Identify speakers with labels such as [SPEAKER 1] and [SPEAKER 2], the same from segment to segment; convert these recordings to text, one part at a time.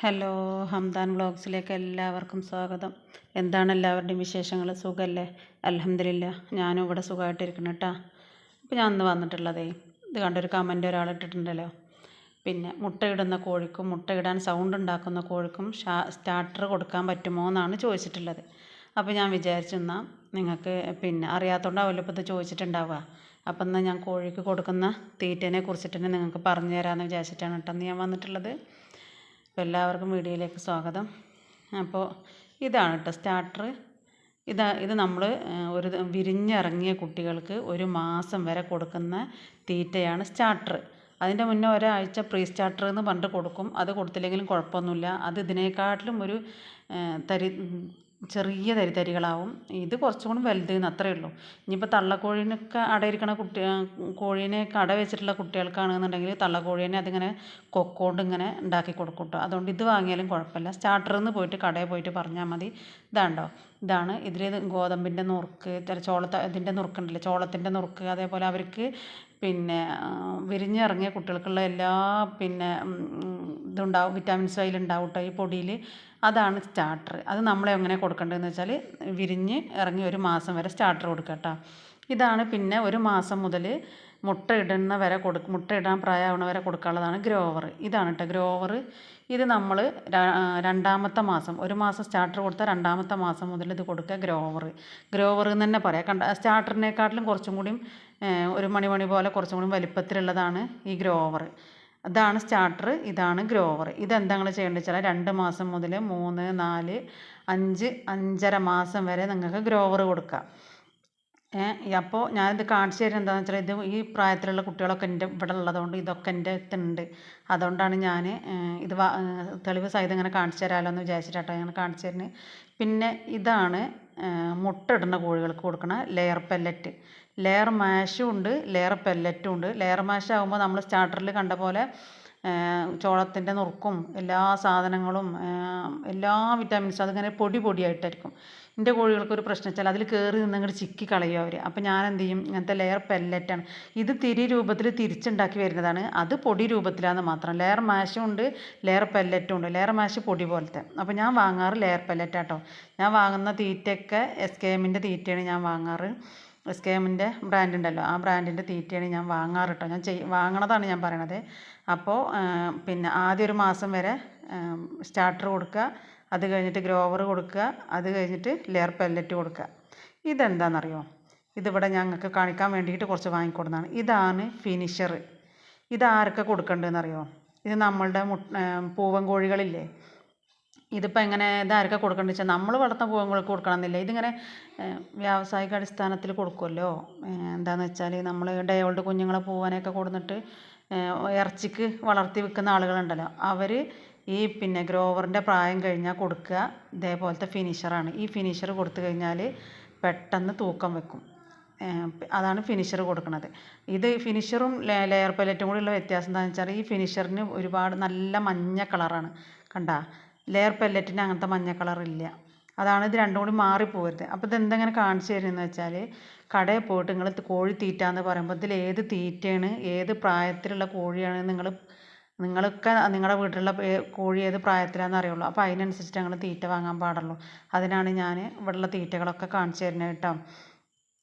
[SPEAKER 1] Hello Hamdan വ്ളോഗ്സിലേക്ക് എല്ലാവർക്കും സ്വാഗതം. എന്താണ് എല്ലാവരുടെയും വിശേഷങ്ങൾ സുഖമല്ലേ അലഹമില്ല ഞാനും ഇവിടെ സുഖമായിട്ടിരിക്കണം കേട്ടോ അപ്പോൾ ഞാൻ അന്ന് വന്നിട്ടുള്ളതേ ഇത് കണ്ടൊരു കമന്റ് ഒരാൾ ഇട്ടിട്ടുണ്ടല്ലോ. പിന്നെ മുട്ടയിടുന്ന കോഴിക്കും മുട്ടയിടാൻ സൗണ്ട് ഉണ്ടാക്കുന്ന കോഴിക്കും സ്റ്റാർട്ടർ കൊടുക്കാൻ പറ്റുമോ എന്നാണ് ചോദിച്ചിട്ടുള്ളത്. അപ്പോൾ ഞാൻ വിചാരിച്ചു എന്നാൽ നിങ്ങൾക്ക് പിന്നെ അറിയാത്തതുകൊണ്ടാവുമല്ലോ ഇപ്പോൾ ഇത് ചോദിച്ചിട്ടുണ്ടാവുക. അപ്പം എന്നാൽ ഞാൻ കോഴിക്ക് കൊടുക്കുന്ന തീറ്റേനെ കുറിച്ചിട്ട് തന്നെ നിങ്ങൾക്ക് പറഞ്ഞു തരാമെന്ന് വിചാരിച്ചിട്ടാണ് കേട്ടോ ഞാൻ വന്നിട്ടുള്ളത്. അപ്പോൾ എല്ലാവർക്കും വീഡിയോയിലേക്ക് സ്വാഗതം. അപ്പോൾ ഇതാണ് കേട്ടോ സ്റ്റാർട്ടർ. ഇതാ ഇത് നമ്മൾ ഒരു വിരിഞ്ഞിറങ്ങിയ കുട്ടികൾക്ക് ഒരു മാസം വരെ കൊടുക്കുന്ന തീറ്റയാണ് സ്റ്റാർട്ടർ. അതിന്റെ മുന്നേ ഒരാഴ്ച പ്രീ സ്റ്റാർട്ടർ എന്ന് പറഞ്ഞിട്ട് കൊടുക്കും. അത് കൊടുത്തില്ലെങ്കിലും കുഴപ്പമൊന്നുമില്ല. അത് ഇതിനേക്കാട്ടിലും ഒരു തരി ചെറിയ തരിതരികളാവും. ഇത് കുറച്ചും കൂടി വലുതെന്ന് അത്രയേ ഉള്ളൂ. ഇനിയിപ്പോൾ തള്ളക്കോഴീനൊക്കെ അടയിരിക്കണ കുട്ടി കോഴീനെയൊക്കെ അട വെച്ചിട്ടുള്ള കുട്ടികൾക്കാണെന്നുണ്ടെങ്കിൽ തള്ളക്കോഴീനെ അതിങ്ങനെ കൊക്കോണ്ട് ഇങ്ങനെ ഉണ്ടാക്കി കൊടുക്കും കേട്ടോ. അതുകൊണ്ട് ഇത് വാങ്ങിയാലും കുഴപ്പമില്ല. സ്റ്റാർട്ടറിൽ നിന്ന് പോയിട്ട് കടയിൽ പോയിട്ട് പറഞ്ഞാൽ മതി. ഇതാണ്ടോ? ഇതാണ്. ഇതിൽ ഗോതമ്പിന്റെ നുറുക്ക് ചോളത്ത ഇതിന്റെ നുറുക്കുണ്ടല്ലോ ചോളത്തിന്റെ നുറുക്ക്. അതേപോലെ അവർക്ക് പിന്നെ വിരിഞ്ഞിറങ്ങിയ കുട്ടികൾക്കുള്ള എല്ലാ പിന്നെ ഇതുണ്ടാവും വിറ്റാമിൻസ് അതിലുണ്ടാവും കേട്ടോ ഈ പൊടിയിൽ അതാണ് സ്റ്റാർട്ടർ അത് നമ്മൾ എങ്ങനെ കൊടുക്കേണ്ടതെന്ന് വെച്ചാൽ വിരിഞ്ഞ് ഇറങ്ങി ഒരു മാസം വരെ സ്റ്റാർട്ടർ കൊടുക്കുക കേട്ടോ ഇതാണ് പിന്നെ ഒരു മാസം മുതൽ മുട്ട ഇടുന്ന വരെ കൊടു മുട്ട ഇടാൻ പ്രായമാവണ വരെ കൊടുക്കാനുള്ളതാണ് ഗ്രോവർ ഇതാണ് കേട്ടോ ഗ്രോവർ ഇത് നമ്മൾ രണ്ടാമത്തെ മാസം ഒരു മാസം സ്റ്റാർട്ടർ കൊടുത്താൽ രണ്ടാമത്തെ മാസം മുതൽ ഇത് കൊടുക്കുക ഗ്രോവർ ഗ്രോവർ എന്ന് തന്നെ പറയാം. കണ്ട സ്റ്റാർട്ടറിനെക്കാട്ടിലും കുറച്ചും കൂടിയും ഒരു മണി മണി പോലെ കുറച്ചും കൂടി വലിപ്പത്തിലുള്ളതാണ് ഈ ഗ്രോവർ. അതാണ് സ്റ്റാർട്ടർ ഇതാണ് ഗ്രോവർ. ഇതെന്താ നിങ്ങൾ ചെയ്യേണ്ടത് വെച്ചാൽ രണ്ട് മാസം മുതൽ മൂന്ന് നാല് അഞ്ച് അഞ്ചര മാസം വരെ നിങ്ങൾക്ക് ഗ്രോവർ കൊടുക്കാം. അപ്പോൾ ഞാനിത് കാണിച്ചു തരുന്നത് എന്താണെന്ന് വെച്ചാൽ ഇത് ഈ പ്രായത്തിലുള്ള കുട്ടികളൊക്കെ എന്റെ ഇവിടെ ഉള്ളതുകൊണ്ട് ഇതൊക്കെ എന്റെ അടുത്തുണ്ട്. അതുകൊണ്ടാണ് ഞാൻ ഇത് തെളിവ് സഹിതം ഇങ്ങനെ കാണിച്ചു തരാമല്ലോ എന്ന് വിചാരിച്ചിട്ടാട്ടോ ഞാൻ കാണിച്ചു തരുന്നത്. പിന്നെ ഇതാണ് മുട്ട ഇടുന്ന കോഴികൾക്ക് കൊടുക്കുന്ന ലെയർ പെല്ലറ്റ് ലെയർ മാഷും ഉണ്ട് ലെയർ പെല്ലറ്റും ഉണ്ട്. ലെയർ മാഷ് ആകുമ്പോൾ നമ്മൾ സ്റ്റാർട്ടറിൽ കണ്ട പോലെ ചോളത്തിന്റെ നുറുക്കും എല്ലാ സാധനങ്ങളും എല്ലാ വിറ്റാമിൻസും അതിങ്ങനെ പൊടി പൊടിയായിട്ടായിരിക്കും. എന്റെ കോഴികൾക്ക് ഒരു പ്രശ്നം വെച്ചാൽ അതിൽ കയറി നിന്ന് അങ്ങോട്ട് ചിക്കി കളയും അവർ അപ്പോൾ ഞാൻ എന്ത് ചെയ്യും ഇങ്ങനത്തെ ലെയർ പെല്ലറ്റാണ്. ഇത് തിരി രൂപത്തിൽ തിരിച്ചുണ്ടാക്കി വരുന്നതാണ്. അത് പൊടി രൂപത്തിലാണ് മാത്രം. ലെയർ മാഷും ഉണ്ട് ലെയർ പെല്ലറ്റും ഉണ്ട്. ലെയർ മാഷ് പൊടി പോലത്തെ. അപ്പോൾ ഞാൻ വാങ്ങാറ് ലെയർ പെല്ലറ്റാട്ടോ. ഞാൻ വാങ്ങുന്ന തീറ്റയൊക്കെ എസ് കെ എമ്മിന്റെ തീറ്റയാണ് ഞാൻ വാങ്ങാറ്. എസ് കെ എമ്മിന്റെ ബ്രാൻഡ് ഉണ്ടല്ലോ ആ ബ്രാൻഡിന്റെ തീറ്റയാണ് ഞാൻ വാങ്ങാറ് കേട്ടോ ഞാൻ ചെയ് വാങ്ങണതാണ് ഞാൻ പറയണത്. അപ്പോൾ പിന്നെ ആദ്യം ഒരു മാസം വരെ സ്റ്റാർട്ടർ കൊടുക്കുക അത് കഴിഞ്ഞിട്ട് ഗ്രോവർ കൊടുക്കുക അത് കഴിഞ്ഞിട്ട് ലെയർ പെല്ലറ്റ് കൊടുക്കുക. ഇതെന്താണെന്നറിയോ ഇതിവിടെ ഞങ്ങൾക്ക് കാണിക്കാൻ വേണ്ടിയിട്ട് കുറച്ച് വാങ്ങിക്കൊടുന്നതാണ്. ഇതാണ് ഫിനിഷർ ഇത് ആരൊക്കെ കൊടുക്കേണ്ടതെന്നറിയോ ഇത് നമ്മളുടെ മുട്ട പൂവൻ കോഴികളില്ലേ ഇതിപ്പോൾ എങ്ങനെ ഇതാർക്കാണ് കൊടുക്കേണ്ടത് വെച്ചാൽ നമ്മൾ വളർത്തുന്ന പൂവങ്ങൾക്ക് കൊടുക്കണമെന്നില്ല. ഇതിങ്ങനെ വ്യാവസായിക അടിസ്ഥാനത്തിൽ കൊടുക്കുമല്ലോ എന്താണെന്ന് വെച്ചാൽ നമ്മൾ ഡേ ഓൾഡ് കുഞ്ഞുങ്ങളെ പൂവനെയൊക്കെ കൊടുന്നിട്ട് ഇറച്ചിക്ക് വളർത്തി വിൽക്കുന്ന ആളുകളുണ്ടല്ലോ. അവർ ഈ പിന്നെ ഗ്രോവറിന്റെ പ്രായം കഴിഞ്ഞാൽ കൊടുക്കുക. ഇതേപോലത്തെ ഫിനിഷറാണ്. ഈ ഫിനിഷർ കൊടുത്തു കഴിഞ്ഞാൽ പെട്ടെന്ന് തൂക്കം വെക്കും. അതാണ് ഫിനിഷർ കൊടുക്കുന്നത് ഇത് ഫിനിഷറും ലെയർ പലറ്റും കൂടിയുള്ള വ്യത്യാസം എന്താണെന്ന് വെച്ചാൽ ഈ ഫിനിഷറിന് ഒരുപാട് നല്ല മഞ്ഞ കളറാണ്. കണ്ട? ലെയർ പെല്ലറ്റിന് അങ്ങനത്തെ മഞ്ഞ കളറില്ല അതാണ് ഇത് രണ്ടും കൂടി മാറിപ്പോകരുത് അപ്പോൾ ഇതെന്തെങ്ങനെ കാണിച്ചു തരുന്നതെന്ന് വെച്ചാൽ കടയിൽ പോയിട്ട് നിങ്ങൾ കോഴി തീറ്റ എന്ന് പറയുമ്പോൾ ഇതിൽ ഏത് തീറ്റയാണ് ഏത് പ്രായത്തിലുള്ള കോഴിയാണ് നിങ്ങൾ നിങ്ങളൊക്കെ നിങ്ങളുടെ വീട്ടിലുള്ള കോഴി ഏത് പ്രായത്തിലാണെന്ന് അറിയുള്ളൂ. അപ്പോൾ അതിനനുസരിച്ചിട്ട് ഞങ്ങൾ തീറ്റ വാങ്ങാൻ പാടുള്ളൂ. അതിനാണ് ഞാൻ ഇവിടെയുള്ള തീറ്റകളൊക്കെ കാണിച്ചു തരുന്നത് കേട്ടോ.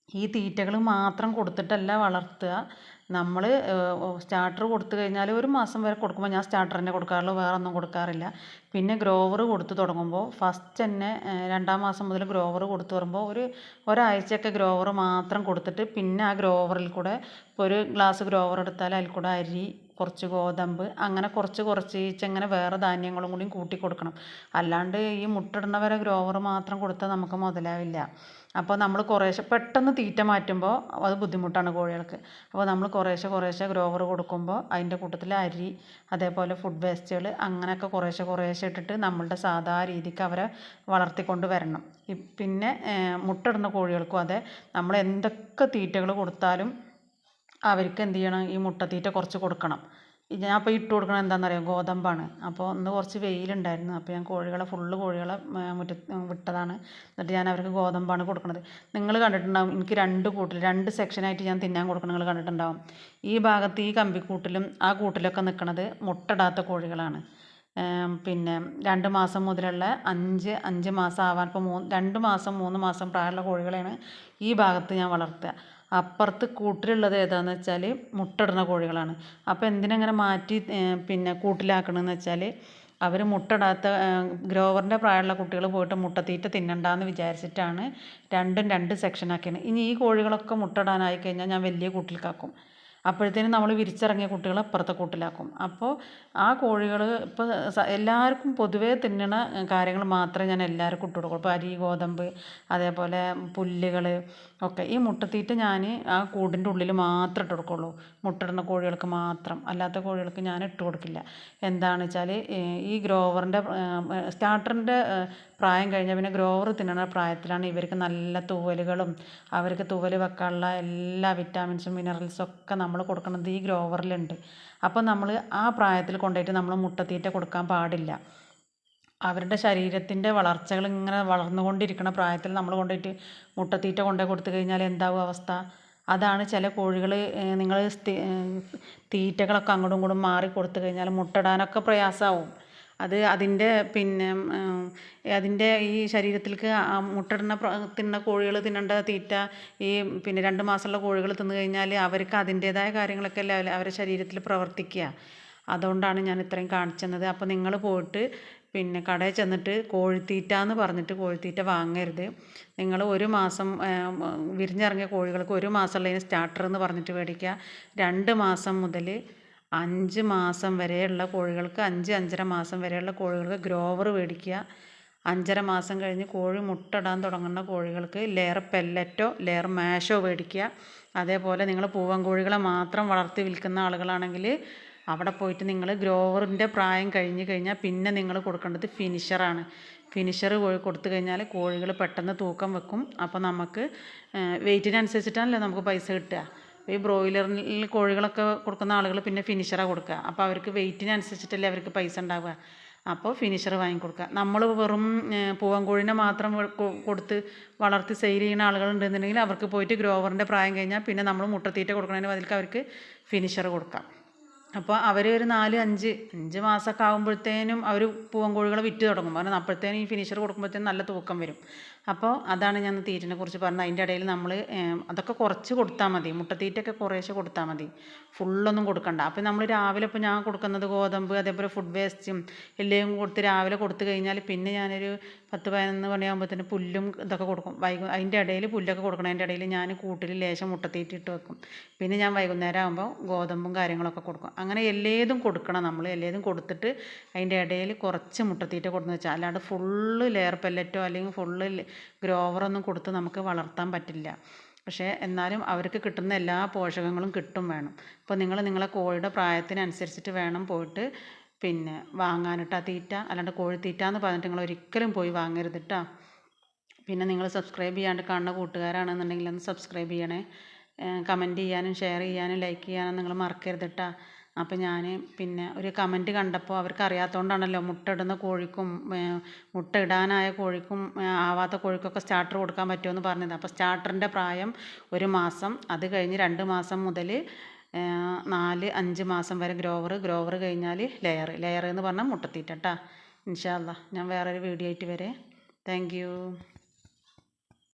[SPEAKER 1] ഈ തീറ്റകൾ മാത്രം കൊടുത്തിട്ടല്ല വളർത്തുക. നമ്മൾ സ്റ്റാർട്ടർ കൊടുത്തു കഴിഞ്ഞാൽ ഒരു മാസം വരെ കൊടുക്കുമ്പോൾ ഞാൻ സ്റ്റാർട്ടർ തന്നെ കൊടുക്കാറുള്ളൂ വേറെ ഒന്നും കൊടുക്കാറില്ല. പിന്നെ ഗ്രോവർ കൊടുത്തു തുടങ്ങുമ്പോൾ ഫസ്റ്റ് തന്നെ രണ്ടാം മാസം മുതൽ ഗ്രോവർ കൊടുത്തു വരുമ്പോൾ ഒരു ഒരാഴ്ചയൊക്കെ ഗ്രോവർ മാത്രം കൊടുത്തിട്ട് പിന്നെ ആ ഗ്രോവറിൽ കൂടെ ഇപ്പോൾ ഒരു ഗ്ലാസ് ഗ്രോവർ എടുത്താൽ അതിൽ കൂടെ അരി കുറച്ച് ഗോതമ്പ് അങ്ങനെ കുറച്ച് കുറച്ച് ഇങ്ങനെ വേറെ ധാന്യങ്ങളും കൂടി കൂട്ടി കൊടുക്കണം. അല്ലാണ്ട് ഈ മുട്ടിടുന്നവരെ ഗ്രോവർ മാത്രം കൊടുത്താൽ നമുക്ക് മുതലാവില്ല. അപ്പോൾ നമ്മൾ കുറേശ്ശെ പെട്ടെന്ന് തീറ്റ മാറ്റുമ്പോൾ അത് ബുദ്ധിമുട്ടാണ് കോഴികൾക്ക്. അപ്പോൾ നമ്മൾ കുറേശ്ശെ കുറേശ്ശെ ഗ്രോവർ കൊടുക്കുമ്പോൾ അതിന്റെ കൂട്ടത്തിൽ അരി അതേപോലെ ഫുഡ് വേസ്റ്റുകൾ അങ്ങനെയൊക്കെ കുറേശ്ശെ കുറേശ്ശെ ഇട്ടിട്ട് നമ്മളുടെ സാധാ രീതിക്ക് അവരെ വളർത്തിക്കൊണ്ട് വരണം. പിന്നെ മുട്ടയിടുന്ന കോഴികൾക്കും അതെ നമ്മൾ എന്തൊക്കെ തീറ്റകൾ കൊടുത്താലും അവർക്ക് എന്ത് ചെയ്യണം? ഈ മുട്ടത്തീറ്റ കുറച്ച് കൊടുക്കണം. ഞാൻ അപ്പോൾ ഇട്ട് കൊടുക്കണത് എന്താണെന്നറിയോ ഗോതമ്പാണ്. അപ്പോൾ ഇന്ന് കുറച്ച് വെയിലുണ്ടായിരുന്നു. അപ്പോൾ ഞാൻ കോഴികളെ ഫുള്ള് കോഴികളെ മുറ്റത്ത് വിട്ടതാണ്. എന്നിട്ട് ഞാൻ അവർക്ക് ഗോതമ്പാണ് കൊടുക്കുന്നത് നിങ്ങൾ കണ്ടിട്ടുണ്ടാവും എനിക്ക് രണ്ട് കൂട്ടിൽ രണ്ട് സെക്ഷനായിട്ട് ഞാൻ തിന്നാൻ കൊടുക്കുന്നത് നിങ്ങൾ കണ്ടിട്ടുണ്ടാവും. ഈ ഭാഗത്ത് ഈ കമ്പിക്കൂട്ടിലും ആ കൂട്ടിലൊക്കെ നിൽക്കുന്നത് മുട്ടടാത്ത കോഴികളാണ്. പിന്നെ രണ്ട് മാസം മുതലുള്ള അഞ്ച് അഞ്ച് മാസം ആവാൻ ഇപ്പോൾ മൂന്ന് രണ്ട് മാസം മൂന്ന് മാസം പ്രായമുള്ള കോഴികളെയാണ് ഈ ഭാഗത്ത് ഞാൻ വളർത്തുക. അപ്പുറത്ത് കൂട്ടിലുള്ളത് ഏതാണെന്ന് വെച്ചാൽ മുട്ടയിടുന്ന കോഴികളാണ്. അപ്പോൾ എന്തിനങ്ങനെ മാറ്റി പിന്നെ കൂട്ടിലാക്കണമെന്ന് വെച്ചാൽ അവർ മുട്ടയിടാത്ത ഗ്രോവറിന്റെ പ്രായമുള്ള കുട്ടികൾ പോയിട്ട് മുട്ടത്തീറ്റ തിന്നണ്ടെന്ന് വിചാരിച്ചിട്ടാണ് രണ്ടും രണ്ട് സെക്ഷനാക്കിയത് ഇനി ഈ കോഴികളൊക്കെ മുട്ടയിടാനായി കഴിഞ്ഞാൽ ഞാൻ വലിയ കൂട്ടിലേക്കാക്കും അപ്പോഴത്തേനും നമ്മൾ വിരിച്ചിറങ്ങിയ കുട്ടികളെ അപ്പുറത്തെ കൂട്ടിലാക്കും. അപ്പോൾ ആ കോഴികൾ ഇപ്പോൾ എല്ലാവർക്കും പൊതുവേ തിന്നണ കാര്യങ്ങൾ മാത്രമേ ഞാൻ എല്ലാവർക്കും ഇട്ട് കൊടുക്കുള്ളൂ. ഇപ്പോൾ അരി ഗോതമ്പ് അതേപോലെ പുല്ലുകൾ ഒക്കെ. ഈ മുട്ടത്തീറ്റ ഞാൻ ആ കൂടിന്റെ ഉള്ളിൽ മാത്രം ഇട്ട് കൊടുക്കുള്ളൂ. മുട്ടയിടുന്ന കോഴികൾക്ക് മാത്രം. അല്ലാത്ത കോഴികൾക്ക് ഞാൻ ഇട്ട് കൊടുക്കില്ല. എന്താണെന്ന് വെച്ചാൽ ഈ ഗ്രോവറിന്റെ സ്റ്റാർട്ടറിന്റെ പ്രായം കഴിഞ്ഞാൽ പിന്നെ ഗ്രോവർ തിന്നണ പ്രായത്തിലാണ് ഇവർക്ക് നല്ല തൂവലുകളും അവർക്ക് തൂവൽ വെക്കാനുള്ള എല്ലാ വിറ്റാമിൻസും മിനറൽസും ഒക്കെ നമ്മൾ കൊടുക്കുന്നത് ഈ ഗ്രോവറിലുണ്ട് അപ്പോൾ നമ്മൾ ആ പ്രായത്തിൽ കൊണ്ടുപോയിട്ട് നമ്മൾ മുട്ടത്തീറ്റ കൊടുക്കാൻ പാടില്ല. അവരുടെ ശരീരത്തിന്റെ വളർച്ചകൾ ഇങ്ങനെ വളർന്നുകൊണ്ടിരിക്കുന്ന പ്രായത്തിൽ നമ്മൾ കൊണ്ടുപോയിട്ട് മുട്ടത്തീറ്റ കൊണ്ടുപോയി കൊടുത്തു കഴിഞ്ഞാൽ എന്താവും അവസ്ഥ? അതാണ് ചില കോഴികൾ നിങ്ങൾ തീറ്റകളൊക്കെ അങ്ങോട്ടും ഇങ്ങോട്ടും മാറി കൊടുത്തു കഴിഞ്ഞാൽ മുട്ടയിടാനൊക്കെ പ്രയാസമാവും അത് അതിന്റെ പിന്നെ അതിന്റെ ഈ ശരീരത്തിലേക്ക് മുട്ടയിടുന്ന തിന്നുന്ന കോഴികൾ തിന്നേണ്ട തീറ്റ ഈ പിന്നെ രണ്ട് മാസമുള്ള കോഴികൾ തിന്നു കഴിഞ്ഞാൽ അവർക്ക് അതിന്റേതായ കാര്യങ്ങളൊക്കെ അല്ലേ അവരുടെ ശരീരത്തിൽ പ്രവർത്തിക്കുക. അതുകൊണ്ടാണ് ഞാൻ ഇത്രയും കാണിച്ചു തന്നത് അപ്പോൾ നിങ്ങൾ പോയിട്ട് പിന്നെ കടയിൽ ചെന്നിട്ട് കോഴിത്തീറ്റ എന്ന് പറഞ്ഞിട്ട് കോഴിത്തീറ്റ വാങ്ങരുത്. നിങ്ങൾ ഒരു മാസം വിരിഞ്ഞിറങ്ങിയ കോഴികൾക്ക് ഒരു മാസമുള്ളതിന് സ്റ്റാർട്ടർ എന്ന് പറഞ്ഞിട്ട് മേടിക്കുക. രണ്ട് മാസം മുതൽ അഞ്ച് മാസം വരെയുള്ള കോഴികൾക്ക് അഞ്ച് അഞ്ചര മാസം വരെയുള്ള കോഴികൾക്ക് ഗ്രോവർ മേടിക്കുക. അഞ്ചര മാസം കഴിഞ്ഞ് കോഴി മുട്ടയിടാൻ തുടങ്ങുന്ന കോഴികൾക്ക് ലെയർ പെല്ലറ്റോ ലെയർ മാഷോ മേടിക്കുക. അതേപോലെ നിങ്ങൾ പൂവൻ കോഴികളെ മാത്രം വളർത്തി വിൽക്കുന്ന ആളുകളാണെങ്കിൽ അവിടെ പോയിട്ട് നിങ്ങൾ ഗ്രോവറിന്റെ പ്രായം കഴിഞ്ഞ് കഴിഞ്ഞാൽ പിന്നെ നിങ്ങൾ കൊടുക്കേണ്ടത് ഫിനിഷറാണ് ഫിനിഷർ കോഴി കൊടുത്തു കഴിഞ്ഞാൽ കോഴികൾ പെട്ടെന്ന് തൂക്കം വെക്കും. അപ്പോൾ നമുക്ക് വെയിറ്റിനനുസരിച്ചിട്ടാണല്ലോ നമുക്ക് പൈസ കിട്ടുക. ഈ ബ്രോയിലറിൽ കോഴികളൊക്കെ കൊടുക്കുന്ന ആളുകൾ പിന്നെ ഫിനിഷറാണ് കൊടുക്കുക. അപ്പോൾ അവർക്ക് വെയിറ്റിനനുസരിച്ചിട്ടല്ലേ അവർക്ക് പൈസ ഉണ്ടാവുക. അപ്പോൾ ഫിനിഷർ വാങ്ങിക്കൊടുക്കുക നമ്മൾ വെറും പൂവൻ കോഴിനെ മാത്രം കൊടുത്ത് വളർത്തി സെയിൽ ചെയ്യുന്ന ആളുകളുണ്ടെന്നുണ്ടെങ്കിൽ അവർക്ക് പോയിട്ട് ഗ്രോവറിന്റെ പ്രായം കഴിഞ്ഞാൽ പിന്നെ നമ്മൾ മുട്ടത്തീറ്റ കൊടുക്കുന്നതിന് ബദലിക്ക് അവർക്ക് ഫിനിഷർ കൊടുക്കാം. അപ്പോൾ അവർ ഒരു നാല് അഞ്ച് അഞ്ച് മാസമൊക്കെ ആകുമ്പോഴത്തേനും അവർ പൂവൻ കോഴികളെ വിറ്റ് തുടങ്ങും. കാരണം അപ്പോഴത്തേനും ഈ ഫിനിഷർ കൊടുക്കുമ്പോഴത്തേനും നല്ല തൂക്കം വരും. അപ്പോൾ അതാണ് ഞാൻ തീറ്റിനെ കുറിച്ച് പറഞ്ഞത്. അതിന്റെ ഇടയിൽ നമ്മൾ അതൊക്കെ കുറച്ച് കൊടുത്താൽ മതി. മുട്ടത്തീറ്റൊക്കെ കുറേശ്ശെ കൊടുത്താൽ മതി. ഫുള്ളൊന്നും കൊടുക്കണ്ട. അപ്പോൾ നമ്മൾ രാവിലെ ഇപ്പോൾ ഞാൻ കൊടുക്കുന്നത് ഗോതമ്പ് അതേപോലെ ഫുഡ് വേസ്റ്റും എല്ലാം കൊടുത്ത് രാവിലെ കൊടുത്തു കഴിഞ്ഞാൽ പിന്നെ ഞാനൊരു പത്ത് പതിനൊന്ന് മണിയാകുമ്പോഴത്തേന് പുല്ലും ഇതൊക്കെ കൊടുക്കും. വൈകു അതിന്റെ ഇടയിൽ പുല്ലൊക്കെ കൊടുക്കണം അതിന്റെ ഇടയിൽ ഞാൻ കൂട്ടിൽ ലേശം മുട്ടത്തീറ്റ ഇട്ട് വെക്കും. പിന്നെ ഞാൻ വൈകുന്നേരം ആകുമ്പോൾ ഗോതമ്പും കാര്യങ്ങളൊക്കെ കൊടുക്കും. അങ്ങനെ എല്ലേതും കൊടുക്കണം നമ്മൾ എല്ലേതും കൊടുത്തിട്ട് അതിന്റെ ഇടയിൽ കുറച്ച് മുട്ടത്തീറ്റ കൊടുത്തു വെച്ചാൽ അല്ലാണ്ട് ഫുള്ള് ലെയർ പെല്ലറ്റോ അല്ലെങ്കിൽ ഫുള്ള് ഗ്രോവറൊന്നും കൊടുത്ത് നമുക്ക് വളർത്താൻ പറ്റില്ല. പക്ഷേ എന്നാലും അവർക്ക് കിട്ടുന്ന എല്ലാ പോഷകങ്ങളും കിട്ടും വേണം. അപ്പോൾ നിങ്ങൾ നിങ്ങളെ കോഴിയുടെ പ്രായത്തിനനുസരിച്ചിട്ട് വേണം പോയിട്ട് പിന്നെ വാങ്ങാനിട്ട് തീറ്റ അല്ലാണ്ട് കോഴി തീറ്റ എന്ന് പറഞ്ഞിട്ട് നിങ്ങൾ ഒരിക്കലും പോയി വാങ്ങരുത് കേട്ടോ പിന്നെ നിങ്ങൾ സബ്സ്ക്രൈബ് ചെയ്യാണ്ട് കാണുന്ന കൂട്ടുകാരാണെന്നുണ്ടെങ്കിൽ ഒന്ന് സബ്സ്ക്രൈബ് ചെയ്യണേ. കമന്റ് ചെയ്യാനും ഷെയർ ചെയ്യാനും ലൈക്ക് ചെയ്യാനും നിങ്ങൾ മറക്കരുത് കേട്ടോ അപ്പോൾ ഞാൻ പിന്നെ ഒരു കമന്റ് കണ്ടപ്പോൾ അവർക്ക് അറിയാത്തതുകൊണ്ടാണല്ലോ മുട്ട ഇടുന്ന കോഴിക്കും മുട്ട ഇടാനായ കോഴിക്കും ആവാത്ത കോഴിക്കൊക്കെ സ്റ്റാർട്ടർ കൊടുക്കാൻ പറ്റുമെന്ന് പറഞ്ഞത്. അപ്പോൾ സ്റ്റാർട്ടറിന്റെ പ്രായം ഒരു മാസം അത് കഴിഞ്ഞ് രണ്ട് മാസം മുതൽ നാല് അഞ്ച് മാസം വരെ ഗ്രോവർ ഗ്രോവർ കഴിഞ്ഞാൽ ലെയർ ലെയർ എന്ന് പറഞ്ഞാൽ മുട്ടത്തീറ്റ കേട്ടോ ഇൻഷാ അല്ലാ ഞാൻ വേറൊരു വീഡിയോ ആയിട്ട് വരെ. താങ്ക്